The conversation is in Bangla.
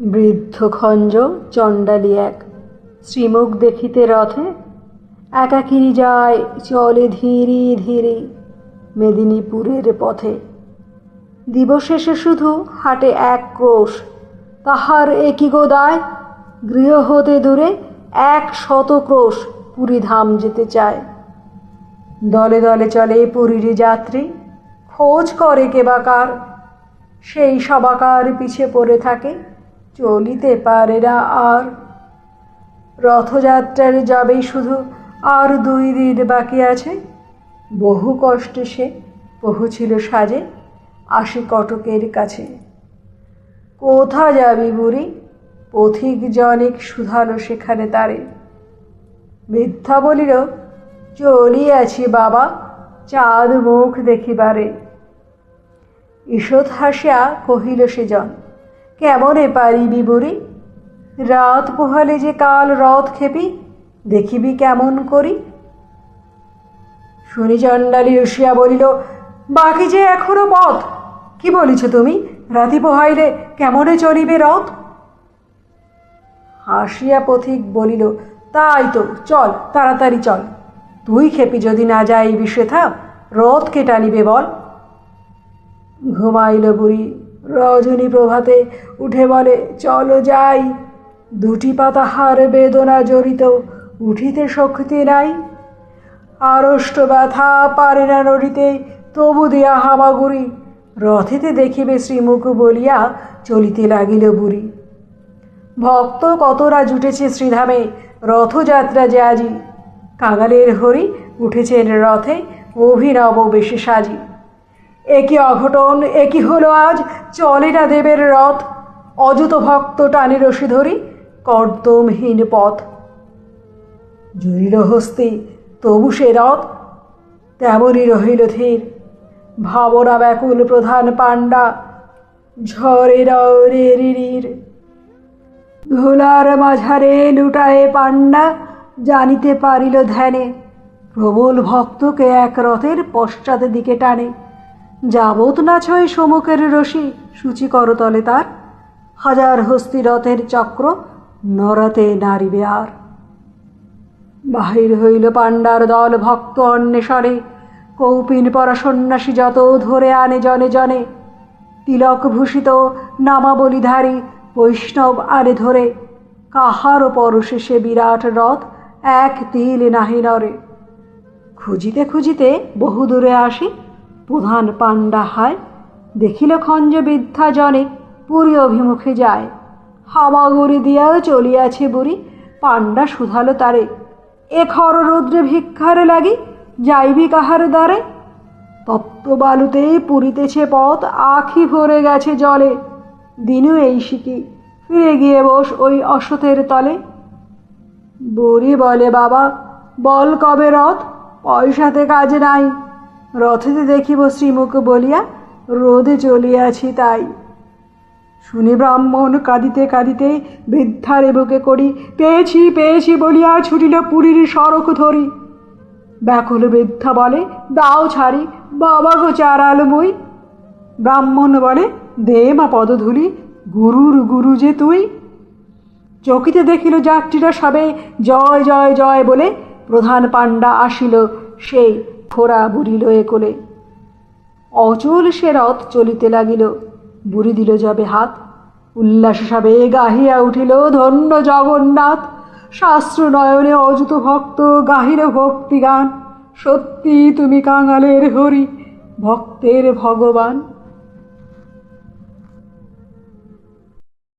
বৃদ্ধ খঞ্জ চণ্ডালী এক শ্রীমুখ দেখিতে রথে একাকিনী যায়, চলে ধীরে ধীরে মেদিনীপুরের পথে। দিবশেষে শুধু হাটে এক ক্রোশ, তাহার একই গো দায় গৃহ হতে দূরে এক শত ক্রোশ পুরী ধাম যেতে চায়। দলে দলে চলে পুরীর যাত্রী, খোঁজ করে কে বাকার সেই সবাকার পিছে পড়ে থাকে চলিতে পারে না আর। রথযাত্রার যাবেই শুধু আর দুই দিন বাকি আছে। বহু কষ্টে সে পৌঁছিল সাজে আসে কটকের কাছে। কোথা যাবি বুড়ি? পথিক জনিক শুধালো সেখানে তারে। মিথ্যা বলিল, চলিয়াছি বাবা, চাঁদ মুখ দেখিবারে। ঈষৎ হাসিয়া কহিল সেজন কেমনে পারিবি বুড়ি? রাত পোহালে যে কাল রথ খেপি, দেখিবি কেমন করি? শুনি চণ্ডালী রসিয়া বলিল, বাকি যে এখনও পথ, কি বলিছ তুমি? রাতি পোহাইলে কেমনে চলিবে রথ? হাসিয়া পথিক বলিল, তাই তো, চল, তাড়াতাড়ি চল। তুই খেপি যদি না যাই বিষেথা রথ কে টানিবে বল। ঘুমাইল বুড়ি রজনী প্রভাতে উঠে বলে, চলো যাই। দুটি পাতা হার বেদনা জড়িত, উঠিতে শক্তি নাই। আড়ষ্ট ব্যথা পারে না নড়িতে, তবু দিয়া হামাগুড়ি। রথেতে দেখিবে শ্রীমুখ বলিয়া চলিতে লাগিল বুড়ি। ভক্ত কতরা জুটেছে শ্রীধামে, রথযাত্রা যে আজি। কাঙালের হরি উঠেছেন রথে, অভিনব বেশে সাজি। একই অঘটন, একই হলো আজ। চলে না দেবের রথ, অযুত ভক্ত টানে রশি ধরি, কর্দমহীন পথ। জুড়িল হস্তি, তবু সে রথ, তেমনই রহিল ধীর। ভাবনা ব্যাকুল প্রধান পাণ্ডা ঝড়ে রে রির ধুলার মাঝারে লুটায়ে পাণ্ডা, জানিতে পারিল ধ্যানে, প্রবল ভক্তকে এক রথের পশ্চাতে দিকে টানে। যাবত না ছয় সমুখের রশি, সূচি করতলে তার। হাজার হস্তি রথের চক্র, নরাতে নারিবে আর বাহির হইল পাণ্ডার দল ভক্ত অন্বেষণে, কৌপিন পরা সন্ন্যাসী যত ধরে আনে জনে জনে। তিলক ভূষিত নামাবলিধারী বৈষ্ণব আনে ধরে, কাহারও পরশে সে বিরাট রথ এক তিল নাহি নরে খুঁজিতে খুঁজিতে বহু দূরে আসি প্রধান পাণ্ডা হায়। দেখিল খঞ্জ বৃদ্ধা জনে, পুরী অভিমুখে যায়। হামাগুড়ি দিয়াও চলিয়াছে বুড়ি, পাণ্ডা শুধালো তারে। এ খর রৌদ্রে ভিক্ষারে লাগি, যাইবি কাহার দ্বারে? তপ্ত বালুতেই পুরিতেছে পথ, আখি ভরে গেছে জলে। দিনু এই শিকি ফিরে গিয়ে বস ওই অসতের তলে। বুড়ি বলে, বাবা, বল কবে রথ? পয়সাতে কাজ নাই। রথেতে দেখিব শ্রীমুখ বলিয়া, রোদে চলিয়াছি তাই। শুনি ব্রাহ্মণ কাঁদিতে কাঁদিতে বৃদ্ধার বুকে করি, পেয়েছি পেয়েছি বলিয়া ছুটিল পুরীর সড়ক ধরি। ব্যাকুল বৃদ্ধা বলে, দাও ছাড়ি, বাবা গো চারাল বই ব্রাহ্মণ বলে, দে মা পদধূলি, গুরুর গুরু যে তুই। চকিতে দেখিল যাত্রীরা সবে, জয় জয় জয় বলে প্রধান পাণ্ডা আসিল, সেই ফোড়া বুড়িল এ কোলে। অচল সে রথ চলিতে লাগিল। বুড়ি দিল যাবে হাত। উল্লাস সাবে গাহিয়া উঠিল, ধন্য জগন্নাথ! শাস্ত্র নয়নে অযুত ভক্ত গাহিল ভক্তিগান। সত্যি তুমি কাঙালের হরি, ভক্তের ভগবান।